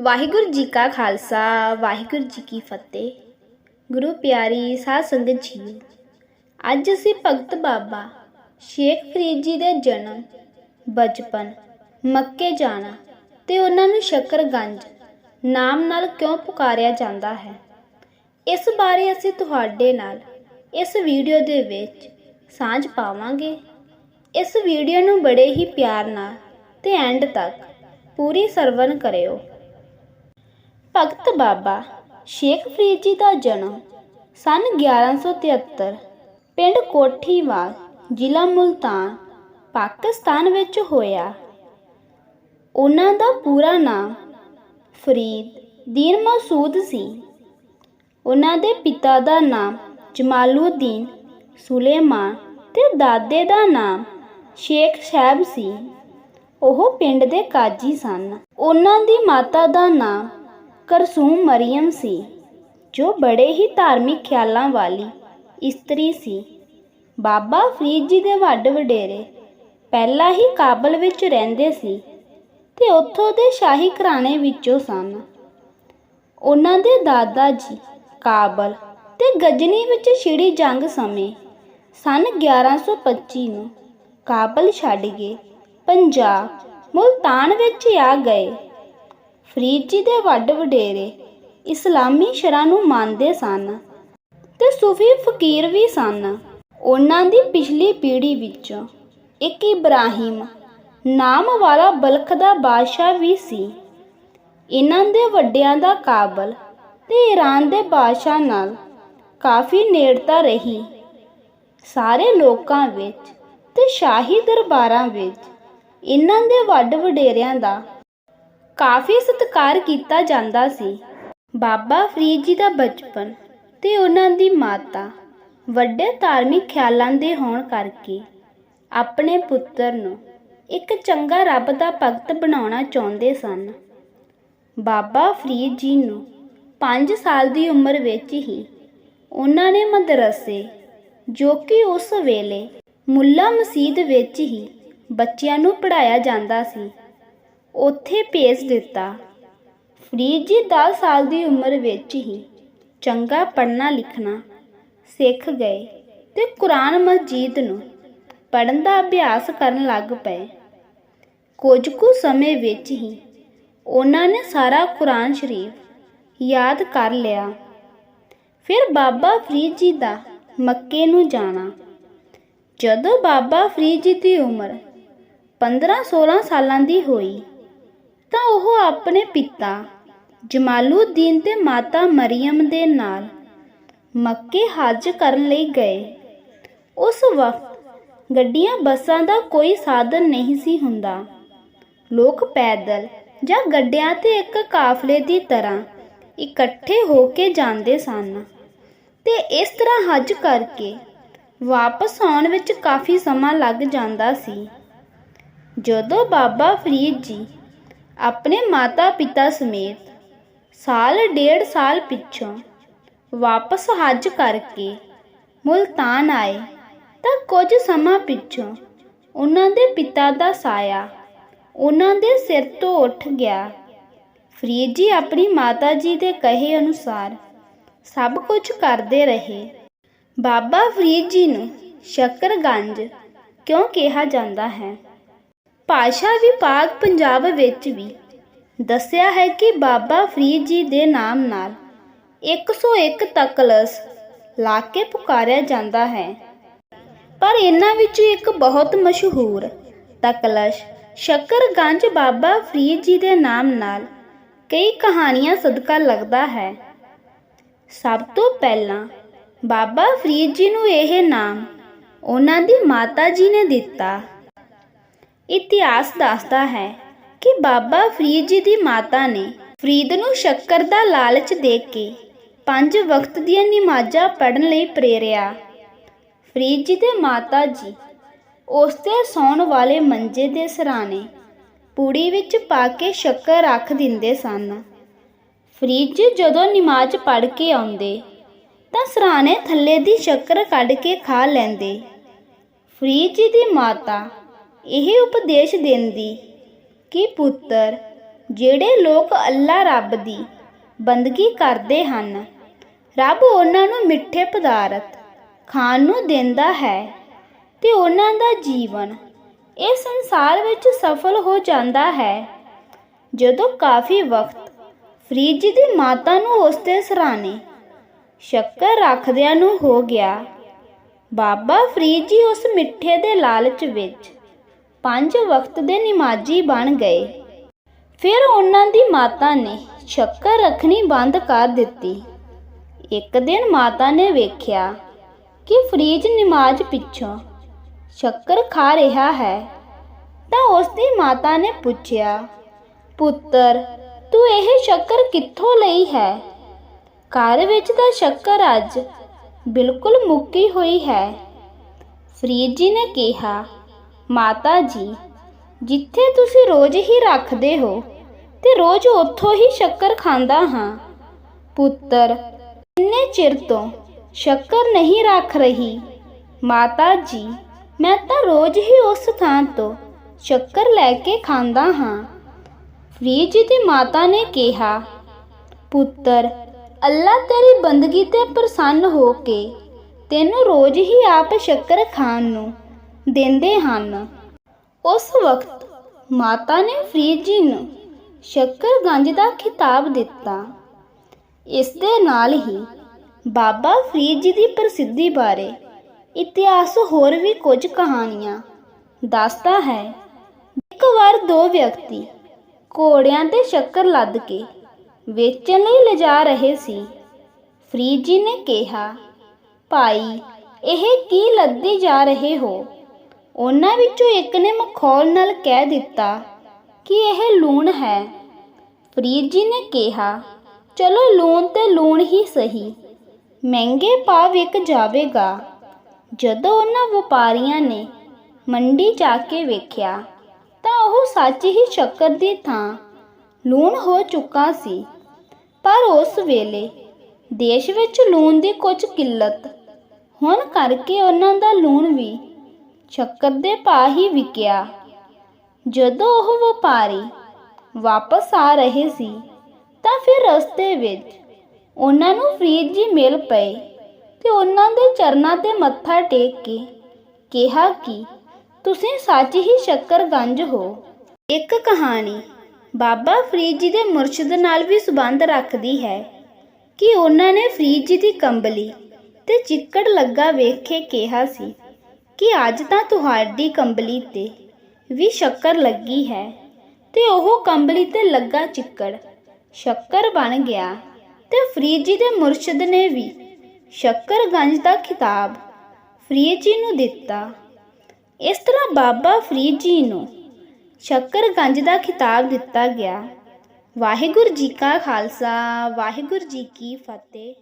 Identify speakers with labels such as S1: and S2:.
S1: ਵਾਹਿਗੁਰੂ ਜੀ ਕਾ ਖਾਲਸਾ, ਵਾਹਿਗੁਰੂ ਜੀ ਕੀ ਫਤਿਹ। ਗੁਰੂ ਪਿਆਰੀ ਸਾਧ ਸੰਗਤ ਜੀ, ਅੱਜ ਅਸੀਂ ਭਗਤ ਬਾਬਾ ਸ਼ੇਖ ਫਰੀਦ ਜੀ ਦੇ ਜਨਮ, ਬਚਪਨ, ਮੱਕੇ ਜਾਣਾ ਤੇ ਉਹਨਾਂ ਨੂੰ ਸ਼ਕਰਗੰਜ ਨਾਮ ਨਾਲ ਕਿਉਂ ਪੁਕਾਰਿਆ ਜਾਂਦਾ ਹੈ। ਇਸ ਬਾਰੇ ਅਸੀਂ ਤੁਹਾਡੇ ਨਾਲ ਇਸ ਵੀਡੀਓ ਦੇ ਵਿੱਚ ਸਾਂਝ ਪਾਵਾਂਗੇ। ਇਸ ਵੀਡੀਓ ਨੂੰ ਬੜੇ ਹੀ ਪਿਆਰ ਨਾਲ ਤੇ ਐਂਡ ਤੱਕ ਪੂਰੀ ਸਰਵਨ ਕਰਿਓ। ਭਗਤ ਬਾਬਾ ਸ਼ੇਖ ਫਰੀਦ ਜੀ ਦਾ ਜਨਮ ਸਨ 1173 ਪਿੰਡ ਕੋਠੀਵਾਲ, ਜ਼ਿਲ੍ਹਾ ਮੁਲਤਾਨ, ਪਾਕਿਸਤਾਨ ਵਿੱਚ ਹੋਇਆ। ਉਹਨਾਂ ਦਾ ਪੂਰਾ ਨਾਮ ਫਰੀਦ ਦੀਨ ਮਸੂਦ ਸੀ। ਉਹਨਾਂ ਦੇ ਪਿਤਾ ਦਾ ਨਾਮ ਜਮਾਲੂਦੀਨ ਸੁਲੇਮਾਨ ਤੇ ਦਾਦੇ ਦਾ ਨਾਮ ਸ਼ੇਖ ਸਾਹਿਬ ਸੀ। ਉਹ ਪਿੰਡ ਦੇ ਕਾਜੀ ਸਨ। ਉਹਨਾਂ ਦੀ ਮਾਤਾ ਦਾ ਨਾਮ ਕਰਸੂਮ ਮਰੀਮ ਸੀ, ਜੋ ਬੜੇ ਹੀ ਧਾਰਮਿਕ ਖਿਆਲਾਂ ਵਾਲੀ ਇਸਤਰੀ ਸੀ। ਬਾਬਾ ਫਰੀਦ ਜੀ ਦੇ ਵੱਡ ਵਡੇਰੇ ਪਹਿਲਾਂ ਹੀ ਕਾਬਲ ਵਿੱਚ ਰਹਿੰਦੇ ਸੀ ਤੇ ਉੱਥੋਂ ਦੇ ਸ਼ਾਹੀ ਘਰਾਣੇ ਵਿੱਚੋਂ ਸਨ। ਉਹਨਾਂ ਦੇ ਦਾਦਾ ਜੀ ਕਾਬਲ ਤੇ ਗਜਨੀ ਵਿੱਚ ਛਿੜੀ ਜੰਗ ਸਮੇਂ ਸਨ 1125 ਨੂੰ ਕਾਬਲ ਛੱਡ ਕੇ ਪੰਜਾਬ ਮੁਲਤਾਨ ਵਿੱਚ ਆ ਗਏ। ਫਰੀਦ ਜੀ ਦੇ ਵੱਡ ਵਡੇਰੇ ਇਸਲਾਮੀ ਸ਼ਰਾਂ ਨੂੰ ਮੰਨਦੇ ਸਨ ਤੇ ਸੂਫੀ ਫਕੀਰ ਵੀ ਸਨ। ਉਹਨਾਂ ਦੀ ਪਿਛਲੀ ਪੀੜ੍ਹੀ ਵਿੱਚੋਂ ਇੱਕ ਇਬਰਾਹਿਮ ਨਾਮ ਵਾਲਾ ਬਲਖ ਦਾ ਬਾਦਸ਼ਾਹ ਵੀ ਸੀ। ਇਹਨਾਂ ਦੇ ਵੱਡਿਆਂ ਦਾ ਕਾਬਲ ਤੇ ਈਰਾਨ ਦੇ ਬਾਦਸ਼ਾਹ ਨਾਲ ਕਾਫੀ ਨੇੜਤਾ ਰਹੀ। ਸਾਰੇ ਲੋਕਾਂ ਵਿੱਚ ਤੇ ਸ਼ਾਹੀ ਦਰਬਾਰਾਂ ਵਿੱਚ ਇਹਨਾਂ ਦੇ ਵੱਡ ਵਡੇਰਿਆਂ ਦਾ ਕਾਫੀ ਸਤਿਕਾਰ ਕੀਤਾ ਜਾਂਦਾ ਸੀ। ਬਾਬਾ ਫਰੀਦ ਜੀ ਦਾ ਬਚਪਨ ਤੇ ਉਹਨਾਂ ਦੀ ਮਾਤਾ ਵੱਡੇ ਧਾਰਮਿਕ ਖਿਆਲਾਂ ਦੇ ਹੋਣ ਕਰਕੇ ਆਪਣੇ ਪੁੱਤਰ ਨੂੰ ਇੱਕ ਚੰਗਾ ਰੱਬ ਦਾ ਭਗਤ ਬਣਾਉਣਾ ਚਾਹੁੰਦੇ ਸਨ। ਬਾਬਾ ਫਰੀਦ ਜੀ ਨੂੰ 5 ਸਾਲ ਦੀ ਉਮਰ ਵਿੱਚ ਹੀ ਉਹਨਾਂ ਨੇ ਮਦਰਸੇ, ਜੋ ਕਿ ਉਸ ਵੇਲੇ ਮੁੱਲਾ ਮਸਜਿਦ ਵਿੱਚ ਹੀ ਬੱਚਿਆਂ ਨੂੰ ਪੜਾਇਆ ਜਾਂਦਾ ਸੀ ਉੱਥੇ ਭੇਜ ਦਿੱਤਾ। ਫਰੀਦ ਜੀ 10 ਸਾਲ ਦੀ ਉਮਰ ਵਿੱਚ ਹੀ ਚੰਗਾ ਪੜ੍ਹਨਾ ਲਿਖਣਾ ਸਿੱਖ ਗਏ ਤੇ ਕੁਰਾਨ ਮਸਜਿਦ ਨੂੰ ਪੜ੍ਹਨ ਦਾ ਅਭਿਆਸ ਕਰਨ ਲੱਗ ਪਏ। ਕੁਝ ਕੁ ਸਮੇਂ ਵਿੱਚ ਹੀ ਉਹਨਾਂ ਨੇ ਸਾਰਾ ਕੁਰਾਨ ਸ਼ਰੀਫ ਯਾਦ ਕਰ ਲਿਆ। ਫਿਰ ਬਾਬਾ ਫਰੀਦ ਜੀ ਦਾ ਮੱਕੇ ਨੂੰ ਜਾਣਾ। ਜਦੋਂ ਬਾਬਾ ਫਰੀਦ ਜੀ ਦੀ ਉਮਰ 15-16 ਸਾਲਾਂ ਦੀ ਹੋਈ ਤਾਂ ਉਹ ਆਪਣੇ ਪਿਤਾ ਜਮਾਲੂਦੀਨ ਤੇ ਮਾਤਾ ਮਰੀਮ ਦੇ ਨਾਲ ਮੱਕੇ ਹੱਜ ਕਰਨ ਲਈ ਗਏ। ਉਸ ਵਕਤ ਗੱਡੀਆਂ, ਬੱਸਾਂ ਦਾ ਕੋਈ ਸਾਧਨ ਨਹੀਂ ਸੀ ਹੁੰਦਾ। ਲੋਕ ਪੈਦਲ ਜਾਂ ਗੱਡਿਆਂ ਤੇ ਇੱਕ ਕਾਫਲੇ ਦੀ ਤਰ੍ਹਾਂ ਇਕੱਠੇ ਹੋ ਕੇ ਜਾਂਦੇ ਸਨ ਤੇ ਇਸ ਤਰ੍ਹਾਂ ਹੱਜ ਕਰਕੇ ਵਾਪਸ ਆਉਣ ਵਿੱਚ ਕਾਫੀ ਸਮਾਂ ਲੱਗ ਜਾਂਦਾ ਸੀ। ਜਦੋਂ ਬਾਬਾ ਫਰੀਦ ਜੀ ਆਪਣੇ ਮਾਤਾ-ਪਿਤਾ ਸਮੇਤ ਸਾਲ ਡੇਢ ਸਾਲ ਪਿੱਛੋਂ ਵਾਪਸ ਹੱਜ ਕਰਕੇ ਮੁਲਤਾਨ ਆਏ, ਤਾਂ ਕੁਝ ਸਮਾਂ ਪਿੱਛੋਂ ਉਹਨਾਂ ਦੇ ਪਿਤਾ ਦਾ ਸਾਇਆ ਉਹਨਾਂ ਦੇ ਸਿਰ ਤੋਂ ਉੱਠ ਗਿਆ। ਫਰੀਦ ਜੀ ਆਪਣੀ ਮਾਤਾ ਜੀ ਦੇ ਕਹੇ ਅਨੁਸਾਰ ਸਭ ਕੁਝ ਕਰਦੇ ਰਹੇ। ਬਾਬਾ ਫਰੀਦ ਜੀ ਨੂੰ ਸ਼ਕਰਗੰਜ ਕਿਉਂ ਕਿਹਾ ਜਾਂਦਾ ਹੈ? ਭਾਸ਼ਾ ਵਿਭਾਗ ਪੰਜਾਬ ਵਿੱਚ ਵੀ ਦੱਸਿਆ ਹੈ ਕਿ ਬਾਬਾ ਫਰੀਦ ਜੀ ਦੇ ਨਾਮ ਨਾਲ 101 ਤਕਲਸ ਲਾ ਕੇ ਪੁਕਾਰਿਆ ਜਾਂਦਾ ਹੈ। ਪਰ ਇਹਨਾਂ ਵਿੱਚੋਂ ਇੱਕ ਬਹੁਤ ਮਸ਼ਹੂਰ ਤਕਲਸ਼ ਸ਼ਕਰਗੰਜ ਬਾਬਾ ਫਰੀਦ ਜੀ ਦੇ ਨਾਮ ਨਾਲ ਕਈ ਕਹਾਣੀਆਂ ਸਦਕਾ ਲੱਗਦਾ ਹੈ। ਸਭ ਤੋਂ ਪਹਿਲਾਂ ਬਾਬਾ ਫਰੀਦ ਜੀ ਨੂੰ ਇਹ ਨਾਮ ਉਹਨਾਂ ਦੀ ਮਾਤਾ ਜੀ ਨੇ ਦਿੱਤਾ। ਇਤਿਹਾਸ ਦੱਸਦਾ ਹੈ ਕਿ ਬਾਬਾ ਫਰੀਦ ਜੀ ਦੀ ਮਾਤਾ ਨੇ ਫਰੀਦ ਨੂੰ ਸ਼ੱਕਰ ਦਾ ਲਾਲਚ ਦੇ ਕੇ ਪੰਜ ਵਕਤ ਦੀਆਂ ਨਮਾਜ਼ਾਂ ਪੜ੍ਹਨ ਲਈ ਪ੍ਰੇਰਿਆ। ਫਰੀਦ ਜੀ ਦੇ ਮਾਤਾ ਜੀ ਉਸ ਤੇ ਸੌਣ ਵਾਲੇ ਮੰਜੇ ਦੇ ਸਰਾਣੇ ਪੂੜੀ ਵਿੱਚ ਪਾ ਕੇ ਸ਼ੱਕਰ ਰੱਖ ਦਿੰਦੇ ਸਨ। ਫਰੀਦ ਜੀ ਜਦੋਂ ਨਮਾਜ਼ ਪੜ੍ਹ ਕੇ ਆਉਂਦੇ ਤਾਂ ਸਰਾਣੇ ਥੱਲੇ ਦੀ ਸ਼ੱਕਰ ਕੱਢ ਕੇ ਖਾ ਲੈਂਦੇ। ਫਰੀਦ ਜੀ ਦੀ ਮਾਤਾ ਇਹ ਉਪਦੇਸ਼ ਦਿੰਦੀ ਕਿ ਪੁੱਤਰ, ਜਿਹੜੇ ਲੋਕ ਅੱਲਾ ਰੱਬ ਦੀ ਬੰਦਗੀ ਕਰਦੇ ਹਨ, ਰੱਬ ਉਹਨਾਂ ਨੂੰ ਮਿੱਠੇ ਪਦਾਰਥ ਖਾਣ ਨੂੰ ਦਿੰਦਾ ਹੈ ਤੇ ਉਹਨਾਂ ਦਾ ਜੀਵਨ ਇਹ ਸੰਸਾਰ ਵਿੱਚ ਸਫਲ ਹੋ ਜਾਂਦਾ ਹੈ। ਜਦੋਂ ਕਾਫੀ ਵਕਤ ਫਰੀਦ ਜੀ ਦੀ ਮਾਤਾ ਨੂੰ ਉਸ ਦੇ ਸਰਾਣੇ ਸ਼ੱਕਰ ਰੱਖਦਿਆਂ ਨੂੰ ਹੋ ਗਿਆ, ਬਾਬਾ ਫਰੀਦ ਜੀ ਉਸ ਮਿੱਠੇ ਦੇ ਲਾਲਚ ਵਿੱਚ ਪੰਜ ਵਕਤ ਦੇ ਨਿਮਾਜੀ ਬਣ ਗਏ। ਫਿਰ ਉਹਨਾਂ ਦੀ ਮਾਤਾ ਨੇ ਸ਼ੱਕਰ ਰੱਖਣੀ ਬੰਦ ਕਰ ਦਿੱਤੀ। ਇੱਕ ਦਿਨ ਮਾਤਾ ਨੇ ਵੇਖਿਆ ਕਿ ਫਰੀਜ ਨਮਾਜ਼ ਪਿੱਛੋਂ ਸ਼ੱਕਰ ਖਾ ਰਿਹਾ ਹੈ, ਤਾਂ ਉਸ ਦੀ ਮਾਤਾ ਨੇ ਪੁੱਛਿਆ, ਪੁੱਤਰ, ਤੂੰ ਇਹ ਸ਼ੱਕਰ ਕਿੱਥੋਂ ਲਈ ਹੈ? ਘਰ ਵਿੱਚ ਤਾਂ ਸ਼ੱਕਰ ਅੱਜ ਬਿਲਕੁਲ ਮੁੱਕੀ ਹੋਈ ਹੈ। ਫਰੀਦ ਜੀ ਨੇ ਕਿਹਾ ਮਾਤਾ ਜੀ, ਜਿੱਥੇ ਤੁਸੀਂ ਰੋਜ਼ ਹੀ ਰੱਖਦੇ ਹੋ ਤੇ ਰੋਜ਼ ਉੱਥੋਂ ਹੀ ਸ਼ੱਕਰ ਖਾਂਦਾ ਹਾਂ। ਪੁੱਤਰ, ਇੰਨੇ ਚਿਰ ਤੋਂ ਸ਼ੱਕਰ ਨਹੀਂ ਰੱਖ ਰਹੀ। ਮਾਤਾ ਜੀ, ਮੈਂ ਤਾਂ ਰੋਜ਼ ਹੀ ਉਸ ਥਾਂ ਤੋਂ ਸ਼ੱਕਰ ਲੈ ਕੇ ਖਾਂਦਾ ਹਾਂ। ਫਰੀਦ ਜੀ ਦੀ ਮਾਤਾ ਨੇ ਕਿਹਾ, ਪੁੱਤਰ, ਅੱਲਾ ਤੇਰੀ ਬੰਦਗੀ ਤੇ ਪ੍ਰਸੰਨ ਹੋ ਕੇ ਤੈਨੂੰ ਰੋਜ਼ ਹੀ ਆਪ ਸ਼ੱਕਰ ਖਾਣ ਨੂੰ ਦਿੰਦੇ ਹਨ। ਉਸ ਵਕਤ ਮਾਤਾ ਨੇ ਫਰੀਦ ਜੀ ਨੂੰ ਸ਼ੱਕਰਗੰਜ ਦਾ ਖਿਤਾਬ ਦਿੱਤਾ। ਇਸ ਦੇ ਨਾਲ ਹੀ ਬਾਬਾ ਫਰੀਦ ਜੀ ਦੀ ਪ੍ਰਸਿੱਧੀ ਬਾਰੇ ਇਤਿਹਾਸ ਹੋਰ ਵੀ ਕੁਝ ਕਹਾਣੀਆਂ ਦੱਸਦਾ ਹੈ। ਇੱਕ ਵਾਰ ਦੋ ਵਿਅਕਤੀ ਘੋੜਿਆਂ ਤੇ ਸ਼ੱਕਰ ਲੱਦ ਕੇ ਵੇਚਣ ਲਈ ਲਿਜਾ ਰਹੇ ਸੀ। ਫਰੀਦ ਜੀ ਨੇ ਕਿਹਾ, ਭਾਈ, ਇਹ ਕੀ ਲੱਦੀ ਜਾ ਰਹੇ ਹੋ? ਉਹਨਾਂ ਵਿੱਚੋਂ ਇੱਕ ਨੇ ਮਖੌਲ ਨਾਲ ਕਹਿ ਦਿੱਤਾ ਕਿ ਇਹ ਲੂਣ ਹੈ। ਫਰੀਦ ਜੀ ਨੇ ਕਿਹਾ, ਚਲੋ ਲੂਣ ਤੇ ਲੂਣ ਹੀ ਸਹੀ। ਮਹਿੰਗੇ ਪਾ ਵਿਕ ਜਾਵੇਗਾ। ਜਦੋਂ ਉਹਨਾਂ ਵਪਾਰੀਆਂ ਨੇ ਮੰਡੀ ਜਾ ਕੇ ਵੇਖਿਆ, ਤਾਂ ਉਹ ਸੱਚ ਹੀ ਸ਼ੱਕਰ ਦੀ ਥਾਂ ਲੂਣ ਹੋ ਚੁੱਕਾ ਸੀ। ਪਰ ਉਸ ਵੇਲੇ ਦੇਸ਼ ਵਿੱਚ ਲੂਣ ਦੀ ਕੁਝ ਕਿੱਲਤ ਹੋਣ ਕਰਕੇ ਉਹਨਾਂ ਦਾ ਲੂਣ ਵੀ ਸ਼ੱਕਰ ਦੇ ਭਾਅ ਹੀ ਵਿਕਿਆ। ਜਦੋਂ ਉਹ ਵਪਾਰੀ ਵਾਪਸ ਆ ਰਹੇ ਸੀ, ਤਾਂ ਫਿਰ ਰਸਤੇ ਵਿੱਚ ਉਹਨਾਂ ਨੂੰ ਫਰੀਦ ਜੀ ਮਿਲ ਪਏ ਤੇ ਉਹਨਾਂ ਦੇ ਚਰਨਾਂ ਤੇ ਮੱਥਾ ਟੇਕ ਕੇ ਕਿਹਾ ਕਿ, ਤੁਸੀਂ ਸੱਚ ਹੀ ਸ਼ੱਕਰਗੰਜ ਹੋ। ਇੱਕ ਕਹਾਣੀ ਬਾਬਾ ਫਰੀਦ ਜੀ ਦੇ ਮੁਰਸ਼ਿਦ ਨਾਲ ਵੀ ਸੰਬੰਧ ਰੱਖਦੀ ਹੈ ਕਿ ਉਹਨਾਂ ਨੇ ਫਰੀਦ ਜੀ ਦੀ ਕੰਬਲੀ ਤੇ ਚਿੱਕੜ ਲੱਗਾ ਵੇਖ ਕੇ ਕਿਹਾ ਸੀ ਕਿ ਅੱਜ ਤਾਂ ਤੁਹਾਡੀ ਕੰਬਲੀ ਤੇ ਵੀ ਸ਼ੱਕਰ ਲੱਗੀ ਹੈ ਤੇ ਉਹ ਕੰਬਲੀ ਤੇ ਲੱਗਾ ਚਿੱਕੜ। ਸ਼ੱਕਰ ਬਣ ਗਿਆ ਤੇ ਫਰੀਦ ਜੀ ਦੇ ਮੁਰਸ਼ਿਦ ਨੇ ਵੀ ਸ਼ੱਕਰਗੰਜ ਦਾ ਖਿਤਾਬ ਫਰੀਦ ਜੀ ਨੂੰ ਦਿੱਤਾ। ਇਸ ਤਰ੍ਹਾਂ ਬਾਬਾ ਫਰੀਦ ਜੀ ਨੂੰ ਸ਼ੱਕਰਗੰਜ ਦਾ ਖਿਤਾਬ ਦਿੱਤਾ ਗਿਆ। ਵਾਹਿਗੁਰੂ ਜੀ ਕਾ ਖਾਲਸਾ, ਵਾਹਿਗੁਰੂ ਜੀ ਕੀ ਫਤਿਹ।